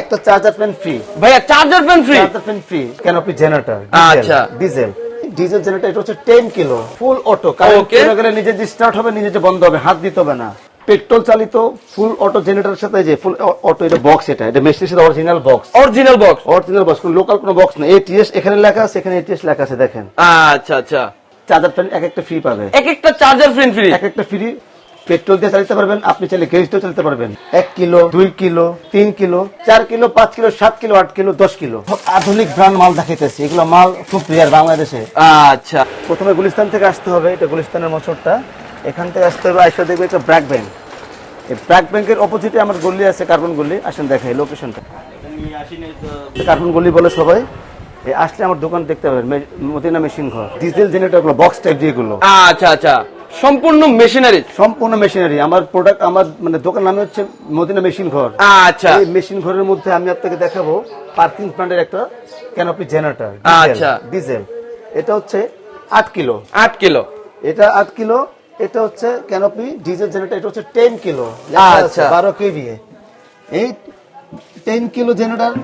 একটা charger fan free ভাইয়া charger fan free charger fan free canopy generator আচ্ছা। Diesel diesel generator এটা হচ্ছে কিলো ফুল অটো কারণ Okay. গেলে নিজে যে স্টার্ট হবে নিজে যে বন্ধ হবে হাত দিতে হবে না। পেট্রোল চালিত ফুল অটো জেনারেটরের সাথে যে ফুল অটো এটা বক্স এটা। এটা মেশিনের সাথে original box original box original box কোনো লোকাল কোনো বক্স না এটিএস এখানে লেখা আছে এখানে এটিএস লেখা আছে দেখেন। আচ্ছা আচ্ছা। চার্জার ফ্যান এক একটা ফ্রি পাবে। এক একটা চার্জার ফ্যান ফ্রি এক একটা ফ্রি পেট্রোল দিয়ে চালাতে পারবেন আপনি চাইলে গ্যাস দিয়ে চালাতে পারবেন। এক কিলো দুই কিলো তিন কিলো চার কিলো পাঁচ কিলো সাত কিলো আট কিলো দশ কিলো। আধুনিক ব্র্যান্ড মাল দেখাইতেছি এগুলো মাল খুব রেয়ার বাংলাদেশে। আচ্ছা। প্রথমে গুলিস্তান থেকে আসতে হবে এটা গুলিস্তানের মোচরটা এখান থেকে আসতে হবে আইসা দেখবে একটা ব্র্যাক ব্যাংক। এই ব্র্যাক ব্যাংকের অপোজিটে আমার গলি আছে কার্বন গলি। আসেন দেখাই লোকেশনটা কার্বন গলি বলে সবাই। আসলে আমার দোকান দেখতে পাবেন মদিনা মেশিন ঘর। ডিজেল জেনারেটরগুলো বক্স টাইপ যেগুলো আচ্ছা আচ্ছা। সম্পূর্ণ মেশিনারি? সম্পূর্ণ মেশিনারি। আমার প্রোডাক্ট আমার মানে দোকান নামে হচ্ছে মদিনা মেশিন ঘর। আচ্ছা। এই মেশিন ঘরের মধ্যে আমি আপনাকে দেখাবো পার্কিং প্ল্যান্টের একটা ক্যানোপি জেনারেটর আচ্ছা। ডিজেল এটা হচ্ছে আট কিলো। আট কিলো। এটা আট কিলো এটা হচ্ছে ক্যানোপি ডিজেল জেনারেটর এটা হচ্ছে টেন কিলো। আচ্ছা। বারো কেভিএ এই টেন কিলো জেনারেটর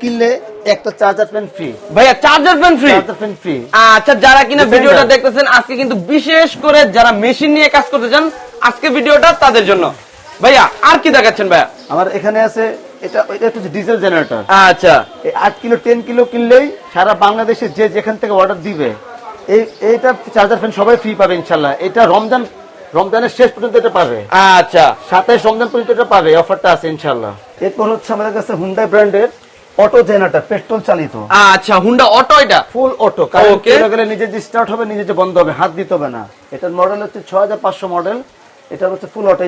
কিনলে একটা চার্জার ফ্যান ফ্রি ভাইয়া charger fan free charger fan free আচ্ছা যারা কিনা ভিডিওটা দেখতেছেন আজকে কিন্তু বিশেষ করে যারা মেশিন নিয়ে কাজ করতে চান আজকে ভিডিওটা তাদের জন্য। ভাইয়া আর কি দেখাচ্ছেন ভাইয়া? আমার এখানে আছে এটা এটা হচ্ছে ডিজেল জেনারেটর আচ্ছা। এই আট কিলো টেন কিলো কিনলেই সারা বাংলাদেশে যে যেখান থেকে অর্ডার দিবে এই এইটা চার্জার ফ্যান সবাই ফ্রি পাবে ইনশাল্লাহ। এটা রমজান রমজানের শেষ পর্যন্ত এটা পাবে। আচ্ছা। সাতাইশ রমজান পর্যন্ত এটা পাবে অফারটা আছে ইনশাল্লাহ। এরপর হচ্ছে আমাদের কাছে হুন্ডাই ব্র্যান্ডের অটো জেনারেটর পেট্রোল চালিত। আচ্ছা হুন্ডা অটো এটা? Full auto Okay. গেলে নিজে যে স্টার্ট হবে নিজে যে বন্ধ হবে হাত দিতে হবে না। এটার মডেল হচ্ছে ছয় হাজার পাঁচশো মডেল এটা হচ্ছে ফুল অটো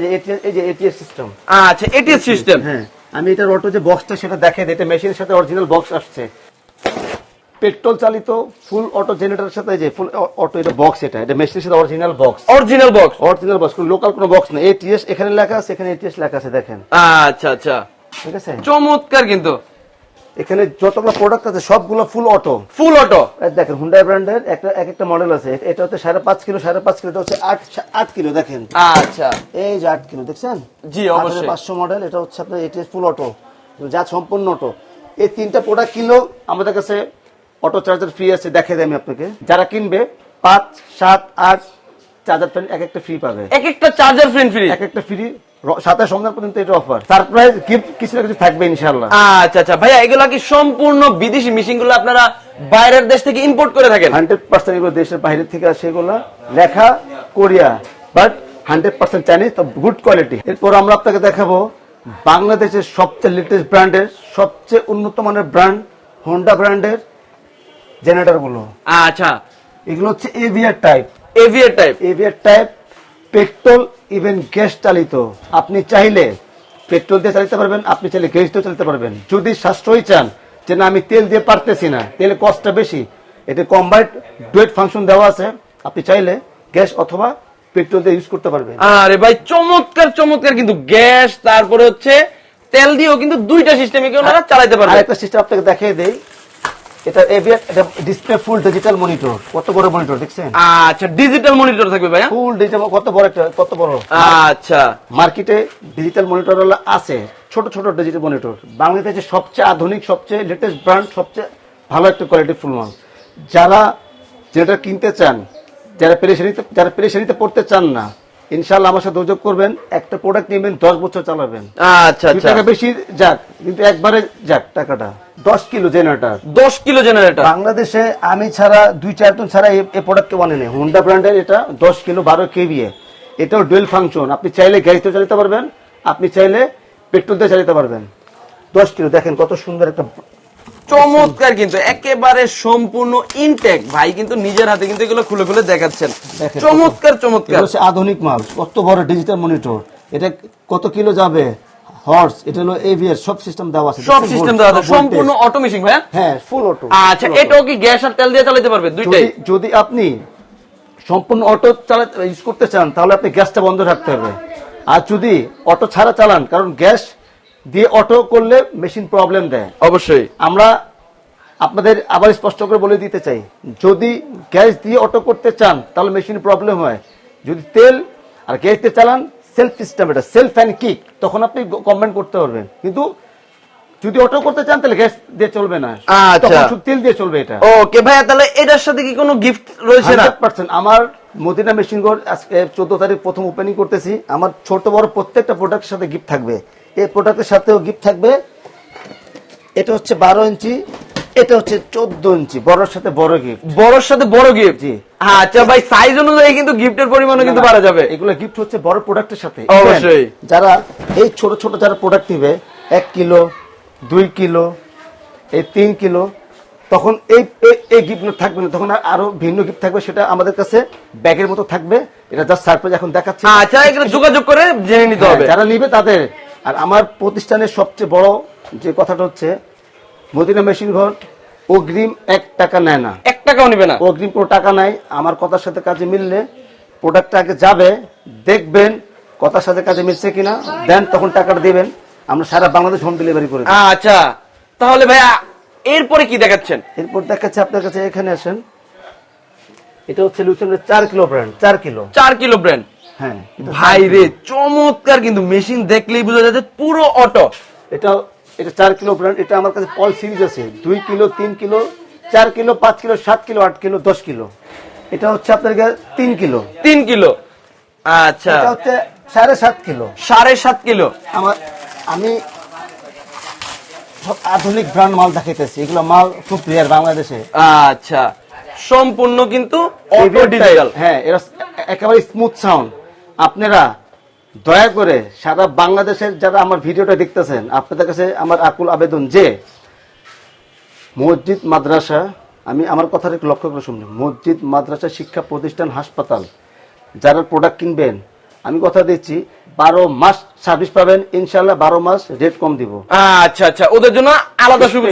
এই যে এটিএস সিস্টেম আচ্ছা এটিএস সিস্টেম হ্যাঁ আমি এটার অটো যে বক্সটা সেটা দেখে এটা মেশিনের সাথে অরিজিনাল বক্স আসছে। পেট্রোল চালিত ফুল অটো জেনারেটরের সাথে যে ফুল অটো এটা বক্স এটা এটা মেশিনের সাথে original box original box original box কোনো লোকাল কোনো বক্স না এটিএস এখানে লেখা আছে এখানে এটিএস লেখা আছে দেখেন। আচ্ছা আচ্ছা। ঠিক আছে? চমৎকার কিন্তু। এখানে যতগুলো প্রোডাক্ট আছে সবগুলো ফুল অটো ফুল অটো দেখেন হুন্ডাই ব্র্যান্ডের একটা এক একটা মডেল আছে। এটা হচ্ছে সাড়ে পাঁচ কিলো সাড়ে পাঁচ কিলো এটা হচ্ছে আট আট কিলো দেখেন। আচ্ছা। এই যে আট কিলো দেখছেন? জি, অবশ্যই। পাঁচশো মডেল এটা হচ্ছে আপনার এটিএস ফুল অটো যা সম্পূর্ণ অটো এই তিনটা প্রোডাক্ট কিনলেও আমাদের কাছে অটো চার্জার ফ্রি আছে দেখে দেয় আমি আপনাকে। যারা কিনবে পাঁচ সাত আট চার্জার ফ্যান এক একটা ফ্রি পাবে। এক একটা চার্জার ফ্যান ফ্রি এক একটা ফ্রি সাতাশ রমজান পর্যন্ত এটা অফার সারপ্রাইজ গিফট কিছু না কিছু থাকবে ইনশাল্লাহ আচ্ছা আচ্ছা। ভাইয়া এগুলা কি সম্পূর্ণ বিদেশি মেশিনগুলো আপনারা বাইরের দেশ থেকে ইম্পোর্ট করে থাকেন? হান্ড্রেড পার্সেন্ট এগুলো দেশের বাইরে থেকে আসে এগুলো লেখা Korea but hundred percent Chinese তো গুড কোয়ালিটি এরপর আমরা আপনাকে দেখাবো বাংলাদেশের সবচেয়ে লেটেস্ট ব্র্যান্ডের সবচেয়ে উন্নত মানের ব্র্যান্ড হোন্ডা ব্র্যান্ডের জেনারেটরগুলো আচ্ছা। এগুলো হচ্ছে এভিয়ার টাইপ এভিয়ার টাইপ এভিয়ার টাইপ পেট্রোল ইভেন গ্যাস চালিত। আপনি চাইলে পেট্রোল দিয়ে চালাতে পারবেন আপনি চাইলে গ্যাস দিয়ে চালাতে পারবেন। যদি সাশ্রয়ী চান যে না আমি তেল দিয়ে পারতেছি না তেলের কস্টটা বেশি এটা কম্বাইন্ড ডুয়েট ফাংশন দেওয়া আছে। আপনি চাইলে গ্যাস অথবা পেট্রোল দিয়ে ইউজ করতে পারবেন। আরে ভাই চমৎকার চমৎকার কিন্তু গ্যাস তারপরে হচ্ছে তেল দিয়েও কিন্তু দুইটা সিস্টেমে কি ওনারা চালাতে পারবে আরেকটা সিস্টেম আপনাকে দেখিয়ে দেই। এটা এভিয়ার এটা ডিসপ্লে ফুল ডিজিটাল মনিটর কত বড় মনিটর দেখছেন? আচ্ছা ডিজিটাল মনিটর থাকবে ভাইয়া? ফুল ডিজিটাল কত বড় একটা কত বড়? আচ্ছা। মার্কেটে ডিজিটাল মনিটর আছে ছোট ছোট ডিজিটাল মনিটর বাংলাদেশে সবচেয়ে আধুনিক সবচেয়ে লেটেস্ট ব্র্যান্ড সবচেয়ে ভালো একটা কোয়ালিটি ফুল মাল যারা যেটা কিনতে চান যারা পেরেশানিতে যারা পেরেশানিতে পড়তে চান না ইনশাল্লাহ আমার সাথে যোগাযোগ করবেন একটা প্রোডাক্ট নেবেন দশ বছর চালাবেন। আচ্ছা আচ্ছা। টাকা বেশি যাক কিন্তু একবারে যাক টাকাটা। দশ কিলো জেনারেটার দশ কিলো জেনারেটর বাংলাদেশে আমি ছাড়া দুই চারজন ছাড়া এই- প্রোডাক্ট কেউ আনে নেই। হুন্ডা ব্র্যান্ডের এটা দশ কিলো বারো কেভিএ এটাও ডুয়েল ফাংশন আপনি চাইলে গ্যাস দিয়ে চালাতে পারবেন আপনি চাইলে পেট্রোল দিয়ে চালাতে পারবেন। দশ কিলো দেখেন কত সুন্দর একটা চমৎকার কিন্তু একেবারে সম্পূর্ণ ইনটেক ভাই কিন্তু নিজের হাতে কিন্তু এগুলো খুলে খুলে দেখাচ্ছেন। চমৎকার চমৎকার। আধুনিক মাল কত বড় ডিজিটাল মনিটর এটা কত কিলো যাবে? হর্স এটা হলো এভিএর সব সিস্টেম দেওয়া আছে। সব সিস্টেম দেওয়া আছে। সম্পূর্ণ অটোমেশন ভাইয়া? হ্যাঁ ফুল অটো আচ্ছা এটাও কি গ্যাস আর তেল দিয়ে চালাতে পারবে দুইটাই। যদি যদি আপনি সম্পূর্ণ অটো চালাতে ইউজ করতে চান তাহলে আপনি গ্যাসটা বন্ধ রাখতে হবে। আর যদি অটো ছাড়া চালান কারণ গ্যাস দিয়ে অটো করলে মেশিন প্রবলেম দেয়। অবশ্যই। আমরা আপনাদের আবার স্পষ্ট করে বলে দিতে চাই যদি গ্যাস দিয়ে অটো করতে চান তাহলে মেশিন প্রবলেম হয়। যদি তেল আর গ্যাস দিয়ে চালান সেলফ সিস্টেম এটা সেলফ অ্যান্ড কিক তখন আপনি কমেন্ট করতে পারবেন। কিন্তু যদি অটো করতে চান তাহলে গ্যাস দিয়ে চলবে না। আচ্ছা। তখন শুধু তেল দিয়ে চলবে এটা। ওকে ভাইয়া তাহলে এটার সাথে কি কোনো গিফট রয়েছে না? 100% আমার মদিনা মেশিন ঘর আজকে চোদ্দ তারিখ প্রথম ওপেনিং করতেছি। আমার ছোট বড় প্রত্যেকটা প্রোডাক্টের সাথে গিফট থাকবে। এই প্রোডাক্টের সাথেও গিফট থাকবে। এটা হচ্ছে বারো ইঞ্চি এটা হচ্ছে চোদ্দ ইঞ্চি বড়র সাথে বড় গিফট বড়র সাথে বড় গিফট জি। আচ্ছা ভাই সাইজ অনুযায়ী কিন্তু গিফটের পরিমাণও কিন্তু বাড়া যাবে। এগুলো গিফট হচ্ছে বড় প্রোডাক্টের সাথে। অবশ্যই। যারা এই ছোট ছোট যারা প্রোডাক্ট নিবে এক কিলো দুই কিলো এই তিন কিলো তখন এই এই- গিফট থাকবে না। তখন আরও ভিন্ন গিফট থাকবে সেটা আমাদের কাছে ব্যাগের মতো থাকবে। এটা জাস্ট সারপ্রাইজ এখন দেখাচ্ছি। আচ্ছা এখানে যোগাযোগ করে জেনে নিতে হ্যাঁ, হবে। যারা নিবে তাদের আর আমার প্রতিষ্ঠানের সবচেয়ে বড় যে কথাটা হচ্ছে মদিনা মেশিন ঘর অগ্রিম এক টাকা নেয় না। এক টাকাও নেবে না। অগ্রিম কোনো টাকা নাই আমার কথার সাথে কাজে মিললে প্রোডাক্টটা আগে যাবে দেখবেন কথার সাথে কাজে মিলছে কিনা দেন তখন টাকাটা দিবেন। আমরা সারা বাংলাদেশ হোম ডেলিভারি করে। আচ্ছা তাহলে ভাইয়া এরপরে কি দেখাচ্ছেন? এরপর দেখাচ্ছে আপনার কাছে এখানে আসেন। এটা হচ্ছে লুচনের চার কিলো ব্র্যান্ড চার কিলো। চার কিলো ব্র্যান্ড হ্যাঁ ভাই রে চমৎকার কিন্তু মেশিন দেখলেই বোঝা যাচ্ছে পুরো অটো। এটা এটা চার কিলো ব্র্যান্ড এটা আমার কাছে পল সিরিজ আছে। দুই কিলো তিন কিলো চার কিলো পাঁচ কিলো সাত কিলো আট কিলো দশ কিলো। এটা হচ্ছে আপনার তিন কিলো। তিন কিলো। আচ্ছা। এটা হচ্ছে সাড়ে সাত কিলো। সাড়ে সাত কিলো। আমার আমি সব আধুনিক ব্র্যান্ড মাল দেখাইতেছি। এগুলো মাল খুব রেয়ার বাংলাদেশে। আচ্ছা। সম্পূর্ণ কিন্তু অটো ডিজিটাল হ্যাঁ এরা একেবারে স্মুথ সাউন্ড আপনারা দয়া করে সারা বাংলাদেশের যারা আমার ভিডিওটা দেখতেছেন আপনাদের কাছে আমার আকুল আবেদন যে মসজিদ মাদ্রাসা আমি আমার কথাটা একটু লক্ষ্য করে শুনবেন মসজিদ মাদ্রাসা শিক্ষা প্রতিষ্ঠান হাসপাতাল যারা প্রোডাক্ট কিনবেন আমি কথা দিচ্ছি বারো মাস সার্ভিস পাবেন ইনশাল্লাহ বারো মাস রেট কম দিব। আচ্ছা আচ্ছা ওদের জন্য আলাদা সুযোগ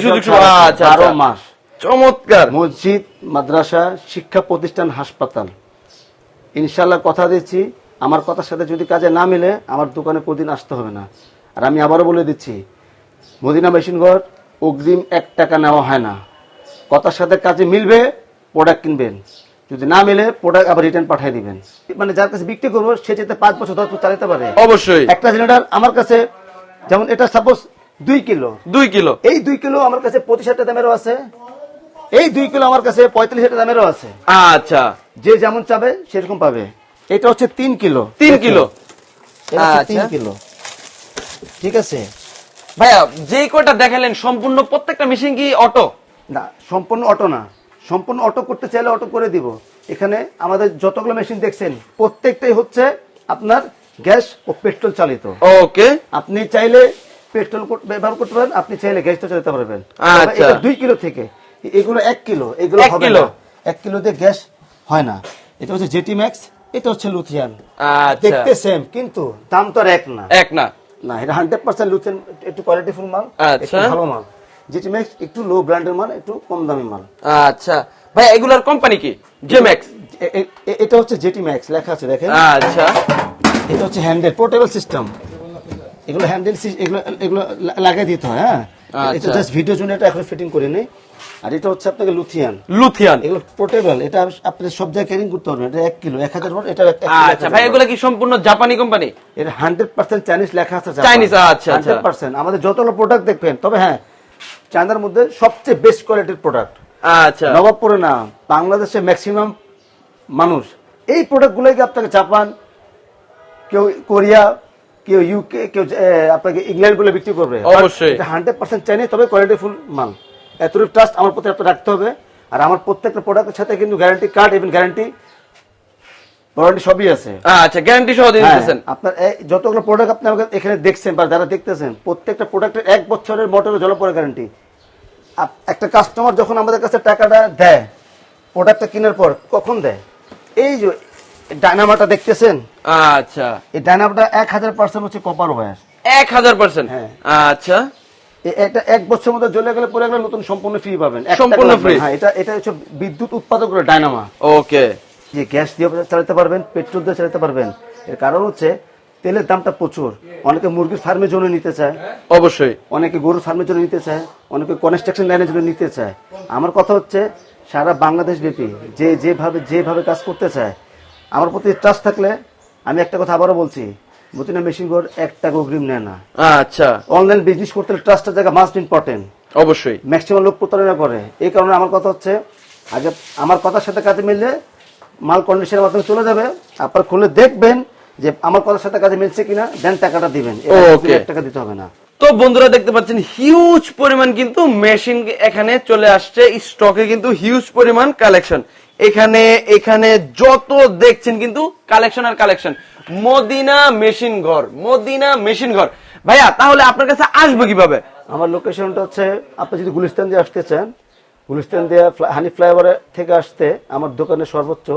আচ্ছা বারো আচ্ছা। মাস। চমৎকার। মসজিদ মাদ্রাসা শিক্ষা প্রতিষ্ঠান হাসপাতাল। ইনশাল্লাহ কথা দিচ্ছি আমার কথার সাথে যদি কাজে না মিলে আমার দোকানে প্রতিদিন আসতে হবে না। আর আমি আবারও বলে দিচ্ছি মদিনা মেশিন ঘর অগ্রিম এক টাকা নেওয়া হয় না। কথার সাথে কাজে মিলবে প্রোডাক্ট কিনবেন। যদি না মিলে প্রোডাক্ট আবার রিটার্ন পাঠিয়ে দিবেন। মানে যার কাছে বিক্রি করব সে যেতে পাঁচ বছর দশ বছর চালাতে পারে। অবশ্যই। একটা সিলিন্ডার আমার কাছে যেমন এটা সাপোজ দুই কিলো। দুই কিলো। এই দুই কিলো আমার কাছে পঁচিশ হাজার দামেরও আছে। এই দুই কিলো আমার কাছে পঁয়তাল্লিশ হাজার দামেরও আছে। আচ্ছা। যে যেমন চাবে সেরকম পাবে। এটা হচ্ছে তিন কিলো। তিন কিলো। তিন আচ্ছা। কিলো। ঠিক আছে? ভাইয়া যে কয়টা দেখালেন সম্পূর্ণ প্রত্যেকটা মেশিন কি অটো না সম্পূর্ণ অটো না। সম্পূর্ণ অটো করতে চাইলে অটো করে দিব। এখানে আমাদের যতগুলো মেশিন দেখছেন প্রত্যেকটাই হচ্ছে আপনার গ্যাস ও পেট্রোল চালিত। ওকে। আপনি চাইলে পেট্রোল ব্যবহার করতে পারেন আপনি চাইলে গ্যাসটা চালাতে পারবেন। আচ্ছা। এটা দুই কিলো থেকে। এগুলো এক কিলো এগুলো হবে না। এক কিলো দিয়ে গ্যাস হয় না। এটা হচ্ছে জেটি ম্যাক্স এটা হচ্ছে লুথিয়ান। আচ্ছা। দেখতে সেম কিন্তু দাম তো আর এক না। এক না। না এটা হান্ড্রেড পার্সেন্ট লুথিয়ান একটু কোয়ালিটিফুল মাল আচ্ছা। একটু ভালো মাল। জেটি ম্যাক্স একটু লো ব্র্যান্ডের মাল একটু কম দামি মাল। আচ্ছা। এগুলার কোম্পানি কি? জেম্যাক্স এটা হচ্ছে জেটি ম্যাক্স লেখা আছে দেখেন। আচ্ছা। এটা হচ্ছে হ্যান্ডেল পোর্টেবল সিস্টেম এগুলো হ্যান্ডেল এগুলো এগুলো লাগিয়ে দিতে হয় হ্যাঁ। এটা আচ্ছা। জাস্ট ভিডিওর জন্য এটা এখন ফিটিং করিনি আর এটা হচ্ছে আপনাকে লুথিয়ান। লুথিয়ান। এগুলো পোর্টেবল এটা আপনি সব জায়গায় ক্যারিং করতে পারবেন। এটা এক কিলো এক হাজার ওয়াট, এটা আচ্ছা ভাই এগুলা কি সম্পূর্ণ জাপানি কোম্পানি এটা হান্ড্রেড পার্সেন্ট চাইনিজ লেখা আছে Chinese, আচ্ছা, আচ্ছা। হান্ড্রেড পার্সেন্ট আমাদের যতগুলো প্রোডাক্ট দেখবেন তবে হ্যাঁ মধ্যে সবচেয়ে বেস্ট কোয়ালিটির প্রোডাক্ট আচ্ছা। নবাবপুরে না বাংলাদেশে ম্যাক্সিমাম মানুষ। এই প্রোডাক্টগুলোকে আপনাকে জাপান কেউ কোরিয়া কেউ ইউকে কেউ আপনাকে ইংল্যান্ড বলে বিক্রি করবে। অবশ্যই। হান্ড্রেড পার্সেন্ট চাইনি তবে কোয়ালিটি ফুল মাল। এতটুকু ট্রাস্ট আমার প্রতি আপনার রাখতে হবে। আর আমার প্রত্যেকটা প্রোডাক্টের সাথে কিন্তু গ্যারান্টি কার্ড এবং গ্যারান্টি ওয়ারেন্টি সবই আছে। আচ্ছা গ্যারান্টি সহ দিয়ে হ্যাঁ, দিতেছেন। আপনার এই যতগুলো প্রোডাক্ট আপনি আমাকে এখানে দেখছেন বা যারা দেখতেছেন প্রত্যেকটা প্রোডাক্টের এক বছরের মোটরের জলপরে গ্যারান্টি একটা কাস্টমার যখন আমাদের কাছে টাকাটা দেয় প্রোডাক্টটা কেনার পর কখন দেয়? এই যে ডায়নামাটা দেখতেছেন? আচ্ছা। এই ডায়নামাটা এক হাজার পার্সেন্ট হচ্ছে কপার ওয়্যার এক হাজার পার্সেন্ট হ্যাঁ। আচ্ছা। এটা এক মধ্যে জ্বলে গেলে পরে গেলে নতুন সম্পূর্ণ ফ্রি পাবেন। সম্পূর্ণ free? হ্যাঁ এটা এটা হচ্ছে বিদ্যুৎ উৎপাদক ডায়নামা। ওকে যে গ্যাস দিয়ে চালাতে পারবেন পেট্রোল দিয়ে চালাতে পারবেন। এর কারণ হচ্ছে তেলের দামটা প্রচুর। অনেকে মুরগির ফার্মের জন্য নিতে চায়। অবশ্যই। অনেকে গরুর ফার্মের জন্য নিতে চায়। অনেকে কনস্ট্রাকশন লাইনের জন্য নিতে চায়। আমার কথা হচ্ছে সারা বাংলাদেশ ব্যাপী যে যেভাবে যেভাবে কাজ করতে চায় আমার প্রতি ট্রাস্ট থাকলে আমি একটা কথা আবারও বলছি মতিনা মেশিন ঘর এক টাকা অগ্রিম নেয় না। আচ্ছা। অনলাইন বিজনেস করতে ট্রাস্টের জায়গা মাস্ট ইম্পর্টেন্ট অবশ্যই। ম্যাক্সিমাম লোক প্রতারণা করে। এই কারণে আমার কথা হচ্ছে আগে আমার কথার সাথে কাজে মিললে মাল কন্ডিশনের মাধ্যমে চলে যাবে। আপনার খুলে দেখবেন যে আমার কথার সাথে কাজে মিলছে কিনা দেন টাকাটা দিবেন। টাকা দিতে হবে না। তো বন্ধুরা দেখতে পাচ্ছেন হিউজ পরিমাণ কিন্তু মেশিন এখানে চলে আসছে। স্টকে কিন্তু হিউজ পরিমাণ কালেকশন এখানে এখানে যত দেখছেন কিন্তু কালেকশন আর কালেকশন মদিনা মেশিন ঘর, মদিনা মেশিন ঘর। ভাইয়া, তাহলে আপনার কাছে আসব কীভাবে? আমার লোকেশনটা হচ্ছে, আপনি যদি গুলিস্তান দিয়ে আসতে চান, গুলিস্তান দিয়ে হানি ফ্লাইওভার থেকে আসতে আমার দোকানে সর্বোচ্চ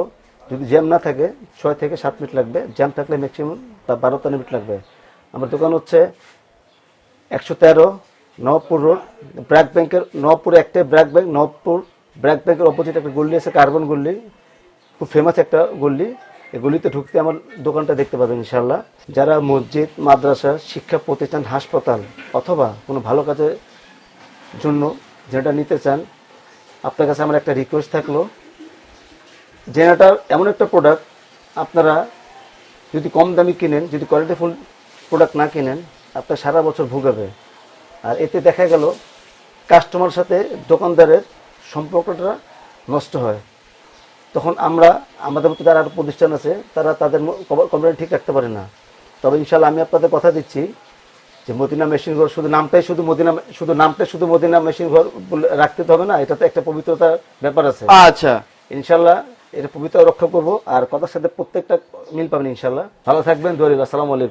যদি জ্যাম না থাকে, ছয় থেকে সাত মিনিট লাগবে। জ্যাম থাকলে ম্যাক্সিমাম তা বারো তেরো মিনিট লাগবে। আমার দোকান হচ্ছে একশো তেরো নবপুর রোড, ব্র্যাক ব্যাংকের নবপুর একটাই ব্র্যাক ব্যাংক, নবপুর ব্র্যাক ব্যাংকের অপোজিট একটা গল্লি আছে, কার্বন গল্লি খুব ফেমাস একটা গল্লি এই গলিতে ঢুকতে আমার দোকানটা দেখতে পাবেন ইনশাল্লাহ যারা মসজিদ, মাদ্রাসা, শিক্ষা প্রতিষ্ঠান, হাসপাতাল অথবা কোনো ভালো কাজের জন্য যেটা নিতে চান, আপনার কাছে আমার একটা রিকোয়েস্ট থাকল। জেনারেটার এমন একটা প্রোডাক্ট আপনারা যদি কম দামি কিনেন, যদি কোয়ালিটিফুল প্রোডাক্ট না কিনেন, আপনার সারা বছর ভোগাবে। আর এতে দেখা গেল কাস্টমার সাথে দোকানদারের সম্পর্কটা নষ্ট হয়। তখন আমরা আমাদের মতো যারা আরও প্রতিষ্ঠান আছে তারা তাদের কমপ্লেন ঠিক রাখতে পারে না। তবে ইনশাল্লাহ আমি আপনাদের কথা দিচ্ছি যে মদিনা মেশিন ঘর শুধু নামটাই শুধু মদিনা শুধু নামটাই শুধু মদিনা মেশিন ঘর বলে রাখতে হবে না এটা তো একটা পবিত্রতার ব্যাপার আছে। আচ্ছা। ইনশাল্লাহ এটা পবিত্র রক্ষা করব আর কথার সাথে প্রত্যেকটা মিল পাবেন ইনশাল্লাহ ভালো থাকবেন দরিল আসসালামু আলাইকুম।